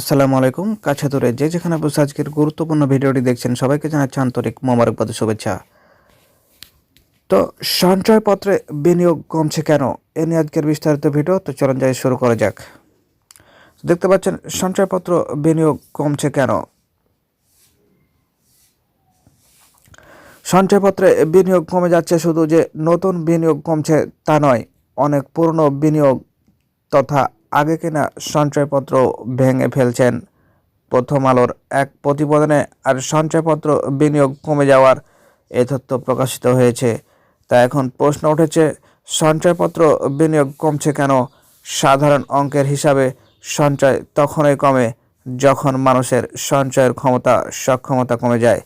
আসসালামু আলাইকুম, কাছে দূরে যে যেখানে বসে আজকের গুরুত্বপূর্ণ ভিডিওটি দেখছেন, সবাইকে জানাচ্ছি আন্তরিক মোবারকবাদ শুভেচ্ছা। তো সঞ্চয়পত্রে বিনিয়োগ কমছে কেন? এ নিয়ে আজকের বিস্তারিত ভিডিও, তো চলুন যাই, শুরু করা যাক। দেখতে পাচ্ছেন, সঞ্চয়পত্র বিনিয়োগ কমছে কেন? সঞ্চয়পত্রে বিনিয়োগ কমে যাচ্ছে শুধু যে নতুন বিনিয়োগ কমছে তা নয়, অনেক পুরনো বিনিয়োগ তথা আগে কিনা সঞ্চয়পত্র ভেঙে ফেলছেন। প্রথম আলোর এক প্রতিবেদনে আর সঞ্চয়পত্র বিনিয়োগ কমে যাওয়ার এ তথ্য প্রকাশিত হয়েছে। তা এখন প্রশ্ন উঠেছে, সঞ্চয়পত্র বিনিয়োগ কমছে কেন? সাধারণ অঙ্কের হিসাবে সঞ্চয় তখনই কমে যখন মানুষের সঞ্চয়ের ক্ষমতা, সক্ষমতা কমে যায়।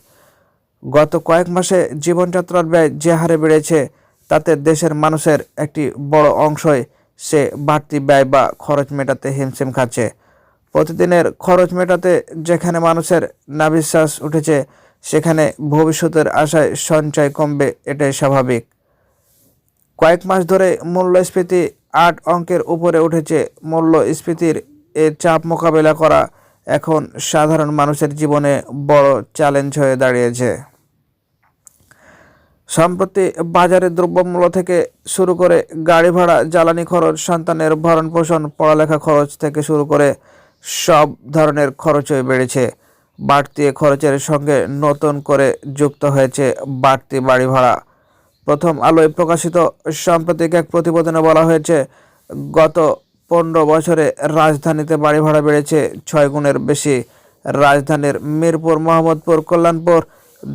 গত কয়েক মাসে জীবনযাত্রার ব্যয় যে হারে বেড়েছে, তাতে দেশের মানুষের একটি বড় অংশই সে বাড়তি ব্যয় বা খরচ মেটাতে হিমশিম খাচ্ছে। প্রতিদিনের খরচ মেটাতে যেখানে মানুষের নাবিশ্বাস উঠেছে, সেখানে ভবিষ্যতের আশায় সঞ্চয় কমবে, এটাই স্বাভাবিক। কয়েক মাস ধরে মূল্যস্ফীতি আট অঙ্কের উপরে উঠেছে। মূল্যস্ফীতির এ চাপ মোকাবেলা করা এখন সাধারণ মানুষের জীবনে বড় চ্যালেঞ্জ হয়ে দাঁড়িয়েছে। সম্প্রতি বাজারে দ্রব্যমূল্য থেকে শুরু করে গাড়ি ভাড়া, জ্বালানি খরচ, সন্তানের ভরণ পোষণ পড়ালেখা খরচ থেকে শুরু করে সব ধরনের খরচই বেড়েছে। বাড়তি খরচের সঙ্গে নতুন করে যুক্ত হয়েছে বাড়তি বাড়ি ভাড়া। প্রথম আলোয় প্রকাশিত সাম্প্রতিক এক প্রতিবেদনে বলা হয়েছে, গত পনেরো বছরে রাজধানীতে বাড়ি ভাড়া বেড়েছে ছয় গুণের বেশি। রাজধানীর মিরপুর, মোহাম্মদপুর, কল্যাণপুর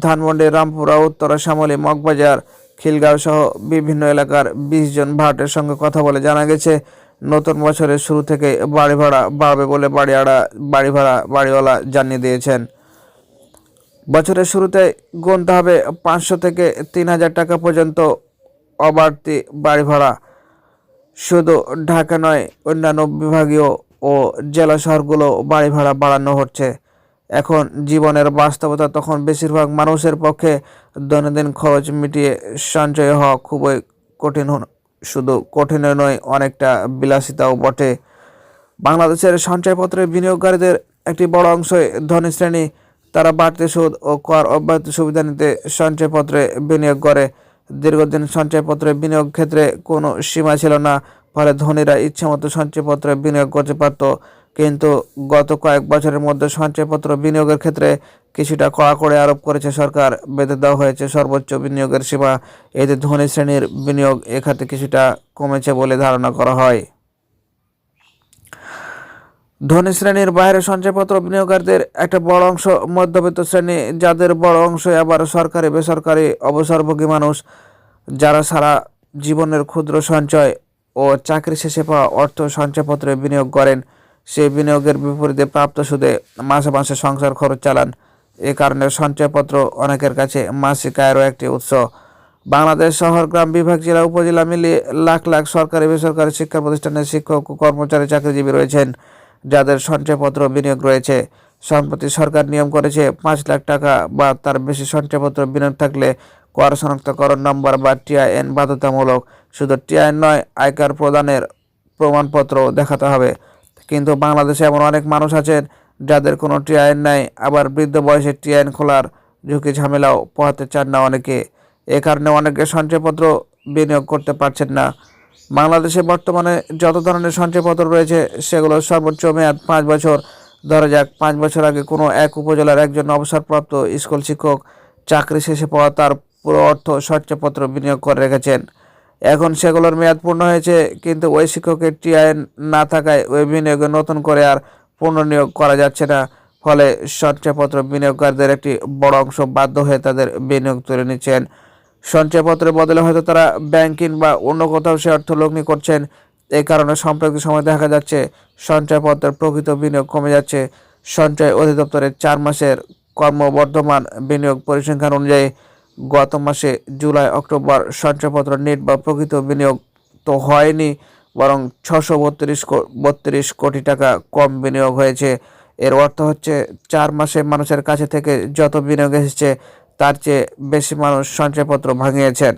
ধানমন্ডি, রামপুরা, উত্তরা, শ্যামলী, মগবাজার, খিলগাঁও সহ বিভিন্ন এলাকার বিশ জন ভাড়াটের সঙ্গে কথা বলে জানা গেছে, নতুন বছরের শুরু থেকে বাড়ি ভাড়া বাড়বে বলে বাড়ি আড়া বাড়ি ভাড়া বাড়িওয়ালা জানিয়ে দিয়েছেন। বছরের শুরুতে গুনতে হবে পাঁচশো থেকে তিন হাজার টাকা পর্যন্ত অবাড়তি বাড়ি ভাড়া। শুধু ঢাকা নয়, অন্যান্য বিভাগীয় ও জেলা শহরগুলো বাড়ি ভাড়া বাড়ানো হচ্ছে। এখন জীবনের বাস্তবতা তখন বেশিরভাগ মানুষের পক্ষে দৈনন্দিন খরচ মিটিয়ে সঞ্চয় হওয়া খুবই কঠিন শুধু কঠিন নয়, অনেকটা বিলাসিতাও বটে। বাংলাদেশের সঞ্চয়পত্রে বিনিয়োগকারীদের একটি বড় অংশই ধনী শ্রেণি। তারা বাড়তি সুদ ও কর অব্যাহত সুবিধা নিতে সঞ্চয়পত্রে বিনিয়োগ করে। দীর্ঘদিন সঞ্চয়পত্রে বিনিয়োগ ক্ষেত্রে কোনো সীমা ছিল না, ফলে ধনীরা ইচ্ছামতো সঞ্চয়পত্রে বিনিয়োগ করতে পারত। কিন্তু গত কয়েক বছরের মধ্যে সঞ্চয়পত্র বিনিয়োগের ক্ষেত্রে কিছুটা কড়াকড়ি আরোপ করেছে সরকার। বেঁধে দেওয়া হয়েছে সর্বোচ্চ বিনিয়োগের সীমা। এতে ধনী শ্রেণির বিনিয়োগ এ খাতে কিছুটা কমেছে বলে ধারণা করা হয়। ধনী শ্রেণির বাইরে সঞ্চয়পত্র বিনিয়োগকারীদের একটা বড় অংশ মধ্যবিত্ত শ্রেণি, যাদের বড় অংশ আবার সরকারি, বেসরকারি অবসরভোগী মানুষ, যারা সারা জীবনের ক্ষুদ্র সঞ্চয় ও চাকরি শেষে পাওয়া অর্থ সঞ্চয়পত্রে বিনিয়োগ করেন। সেই বিনিয়োগের বিপরীতে প্রাপ্ত সুদে মাসে মাসে সংসার খরচ চালান। এ কারণে সঞ্চয়পত্র অনেকের কাছে মাসিক আয়েরও একটি উৎস। বাংলাদেশ শহর, গ্রাম বিভাগ, জেলা, উপজেলা মিলিয়ে লাখ লাখ সরকারি বেসরকারি শিক্ষা প্রতিষ্ঠানের শিক্ষক ও কর্মচারী চাকরিজীবী রয়েছেন, যাদের সঞ্চয়পত্র বিনিয়োগ রয়েছে। সম্প্রতি সরকার নিয়ম করেছে পাঁচ লাখ টাকা বা তার বেশি সঞ্চয়পত্র বিনিয়োগ থাকলে কর শনাক্তকরণ নম্বর বা টিআইএন বাধ্যতামূলক। শুধু টিআইএন নয়, আয়কার প্রদানের প্রমাণপত্র দেখাতে হবে। কিন্তু বাংলাদেশে এমন অনেক মানুষ আছেন যাদের কোনো টিআইএন নাই, আবার বৃদ্ধ বয়সে টিআইএন খোলার ঝুঁকি ঝামেলাও পোহাতে চান না অনেকে। এ কারণে অনেকে সঞ্চয়পত্র বিনিয়োগ করতে পারছেন না। বাংলাদেশে বর্তমানে যত ধরনের সঞ্চয়পত্র রয়েছে সেগুলোর সর্বোচ্চ মেয়াদ পাঁচ বছর। ধরা যাক, পাঁচ বছর আগে কোনো এক উপজেলার একজন অবসরপ্রাপ্ত স্কুল শিক্ষক চাকরি শেষে পাওয়া তার পুরো অর্থ সঞ্চয়পত্র বিনিয়োগ করে রেখেছেন। এখন সেগুলোর মেয়াদ পূর্ণ হয়েছে, কিন্তু ওই শিক্ষকের টিআইএন না থাকায় ওই বিনিয়োগে নতুন করে আর পুনর্নিয়োগ করা যাচ্ছে না। ফলে সঞ্চয়পত্র বিনিয়োগকারীদের একটি বড় অংশ বাধ্য হয়ে তাদের বিনিয়োগ তুলে নিচ্ছেন। সঞ্চয়পত্রের বদলে হয়তো তারা ব্যাংকিং বা অন্য কোথাও সে অর্থ লগ্নি করছেন। এই কারণে সম্প্রতি সময় দেখা যাচ্ছে, সঞ্চয়পত্রের প্রকৃত বিনিয়োগ কমে যাচ্ছে। সঞ্চয় অধিদপ্তরের চার মাসের কর্মবর্ধমান বিনিয়োগ পরিসংখ্যান অনুযায়ী গত মাসে জুলাই, অক্টোবর সঞ্চয়পত্র নেট বা প্রকৃত বিনিয়োগ তো হয়নি, বরং ছশো বত্রিশ বত্রিশ কোটি টাকা কম বিনিয়োগ হয়েছে। এর অর্থ হচ্ছে চার মাসে মানুষের কাছে থেকে যত বিনিয়োগ এসেছে, তার চেয়ে বেশি মানুষ সঞ্চয়পত্র ভাঙিয়েছেন।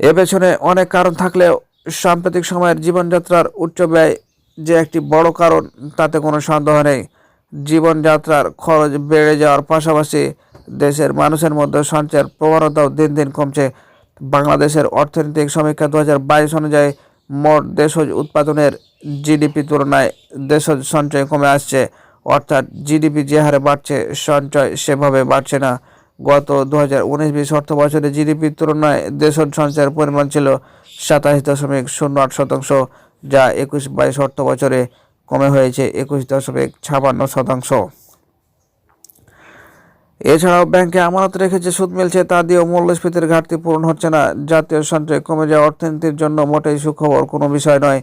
এ পেছনে অনেক কারণ থাকলেও সাম্প্রতিক সময়ের জীবনযাত্রার উচ্চ ব্যয় যে একটি বড় কারণ, তাতে কোনো সন্দেহ নেই। জীবনযাত্রার খরচ বেড়ে যাওয়ার পাশাপাশি দেশের মানুষের মধ্যে সঞ্চয়ের প্রবণতাও দিন দিন কমছে। বাংলাদেশের অর্থনৈতিক সমীক্ষা দু হাজার বাইশ অনুযায়ী মোট দেশজ উৎপাদনের জিডিপি তুলনায় দেশজ সঞ্চয় কমে আসছে, অর্থাৎ জিডিপি যে হারে বাড়ছে, সঞ্চয় সেভাবে বাড়ছে না। গত দু হাজার উনিশ বিশ অর্থ বছরে জিডিপির তুলনায় দেশজ সঞ্চয়ের পরিমাণ ছিল সাতাশ দশমিক শূন্য আট শতাংশ, যা একুশ বাইশ অর্থ বছরে কমে হয়েছে একুশ দশমিক ছাপান্ন শতাংশ। এছাড়াও ব্যাংকে আমানত রেখে যে সুদ মিলছে, তা দিয়েও মূল্যস্ফীতির ঘাটতি পূরণ হচ্ছে না। জাতীয় সঞ্চয় কমে যাওয়া অর্থনীতির জন্য মোটেই সুখবর কোনো বিষয় নয়।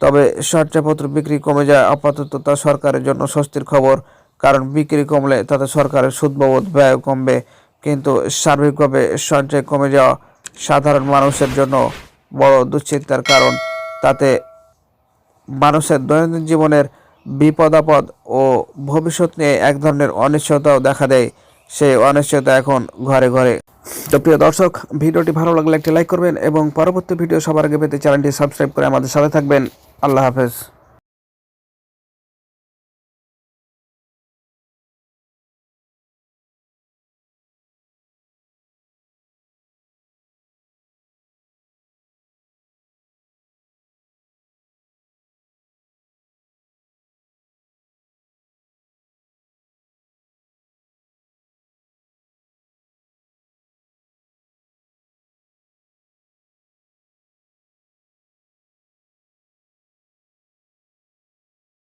তবে সঞ্চয়পত্র বিক্রি কমে যায়, আপাতত তা সরকারের জন্য স্বস্তির খবর। কারণ বিক্রি কমলে তাতে সরকারের সুদ বাবদ ব্যয় কমবে, কিন্তু সার্বিকভাবে সঞ্চয় কমে যাওয়া সাধারণ মানুষের জন্য বড় দুশ্চিন্তার কারণ। তাতে মানুষের দৈনন্দিন জীবনের বিপদ আপদ ও ভবিষ্যৎ নিয়ে এক ধরনের অনিশ্চয়তাও দেখা দেয়। সেই অনিশ্চয়তা এখন ঘরে ঘরে। তো প্রিয় দর্শক, ভিডিওটি ভালো লাগলে একটি লাইক করবেন এবং পরবর্তী ভিডিও সবার আগে পেতে চ্যানেলটি সাবস্ক্রাইব করে আমাদের সাথে থাকবেন। আল্লাহ হাফেজ।